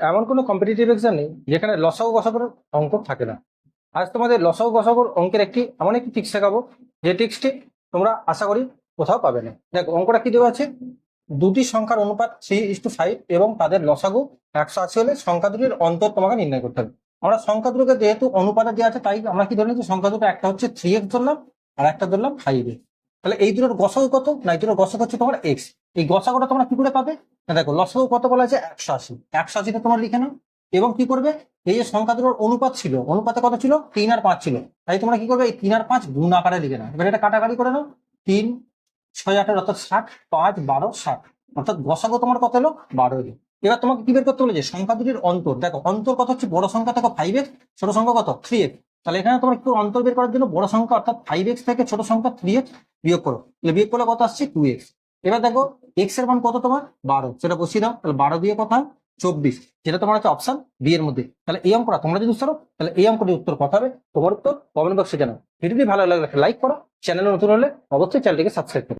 এমন কোনো competitive exam নেই, যেখানে লসাগু গসাগুর অঙ্ক থাকে না। আজ তোমাদের লসাগু গসাগুর অঙ্কের একটি, এমন একটি টিক্স শেখাবো, যে টিক্সটি তোমরা আশা করি কোথাও পাবে না। দেখো, অঙ্কটা কি দেওয়া আছে? দুটি সংখ্যার অনুপাত থ্রি ইস টু ফাইভ এবং তাদের লসাগু একশো আশি হলে সংখ্যা দুটির অন্তর তোমাকে নির্ণয় করতে হবে। আমরা সংখ্যা দুটোকে যেহেতু অনুপাতে দেওয়া আছে, তাই আমরা কি ধরে নিচ্ছি সংখ্যা দুটো একটা হচ্ছে থ্রি এক্স ধরলাম, আর একটা ধরলাম ফাইভ এক্স। তাহলে এই দুটোর গসাগু কত? না, এই দুটোর গসাগু হচ্ছে তোমার এক্স। এই গসাগুটা তোমরা কি করে পাবে? না দেখো, লসাগু কত বলা আছে একশো আশি। একশো আশিটা তোমার লিখে নাও। এবং কি করবে? এই যে সংখ্যা দুটোর অনুপাত ছিল, অনুপাতে কত ছিল? তিন আর পাঁচ ছিল। তাই তোমরা কি করবে? এই তিন আর পাঁচ গুণ আকারে লিখে নাও। এবার এটা কাটাকাটি করে নাও। তিন, ছয়, আটের অর্থাৎ ষাট, পাঁচ, বারো, ষাট। অর্থাৎ গসাগু তোমার কত হলো বারো এলো। এবার তোমাকে কি বের করতে বলেছে? সংখ্যা দুটির অন্তর। দেখো, অন্তর কত হচ্ছে? বড় সংখ্যা দেখো ফাইভ এক্স ছোট সংখ্যা কত? থ্রি এক্স তাহলে এখানে তোমরা একটু অন্তর বের করার জন্য বড় সংখ্যা অর্থাৎ ফাইভ এক্স থেকে ছোট সংখ্যা থ্রি এক্স বিয়োগ করো। বিয়োগ করলে কত আসছে? টু এক্স এবার দেখো এক্সের মান কত তোমার? বারো। সেটা বসিয়ে দাও। তাহলে বারো দিয়ে কথা চব্বিশ। যেটা তোমার হচ্ছে অপশন বি এর মধ্যে। তাহলে এই অঙ্কটা তোমরা যদি উত্তর তাহলে এই অঙ্কটি উত্তর কথা হবে। তোমার উত্তর কমেন্ট বক্সে জানাও। ভিডিওটি ভালো লাগলে লাইক করো। চ্যানেল নতুন হলে অবশ্যই চ্যানেলটিকে সাবস্ক্রাইব করো।